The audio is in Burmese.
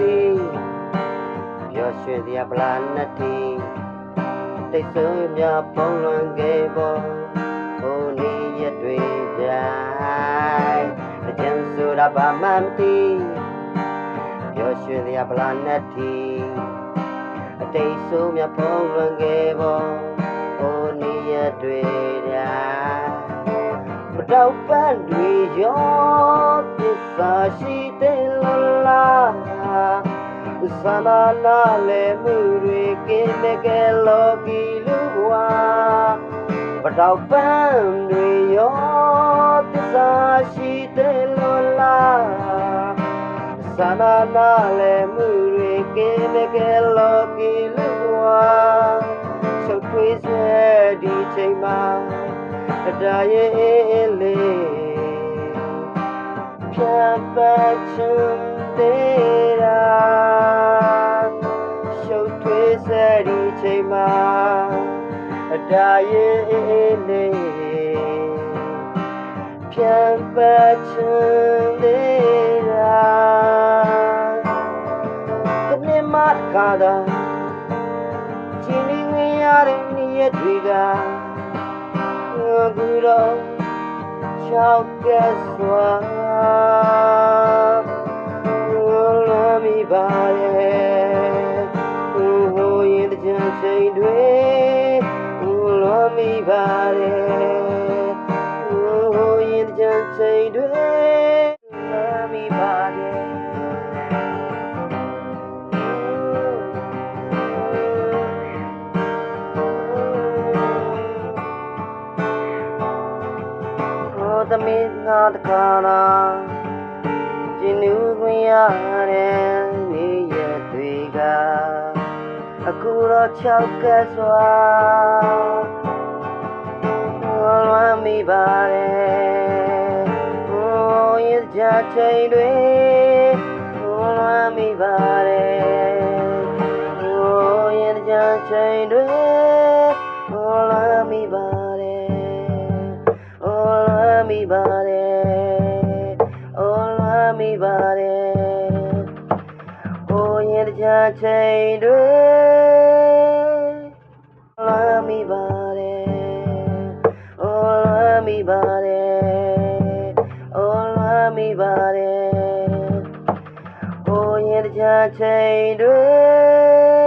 တီပျော်ရွှင်စရာပလာနတ်တီတိတ်ဆိုးများဖုံးလွှမ်းခဲ့ပေါ်ဟိုနေရတွေကြိုင်အကျဉ်ဆိုတာဘာမှမသိပျော်ရွှင်စရာပလာနတ်တီအတိတ်ဆိုးများဖုံးလွှမ်းခဲ့ပေါ်ဟိုနေရတွေကြိုင်မတော့ပန်းတွေရောသစ္စာရှိတဲ့လလား သနာနာလေမှုတွေကင်းမကဲလောကီလူဘဝပတောက်ပန်းတွေရောသစ္စာရှိတဲ့လောလားသနာနာလေမှုတွေကင်းမကဲလောကီလူဘဝချုပ်ထွေးစေဒီချိန်မှာအတားရဲ့လေးဖြတ်ပတ် အတားရဲ့လေးဖြတ်ပတ်ချင်သေးတာတမင်မခါတာချီနေဝင်ရတဲ့နေ့ရက်တွေကအခုတော့ချောက်ကစွာလမ်းမိ ချိန်တွေလမ်းမိပါရဲ့ဟောသမီးငါတကားနာကျင်းလူခွင့်ရတဲ့နေရတွေကအခုတော့ချောက်ကပ်စွာလွမ်းမိပါတယ်ဟို ရင်ကြချိန်တွေလွမ်းမိပါတယ်ဟိုရင်ကြချိန်တွေလွမ်းမိပါတယ် Oh, love me, body. Oh, love me, body. Oh, yeah, the chain, do Love me, body. Oh, love me, body. Oh, Raja Jai Dwe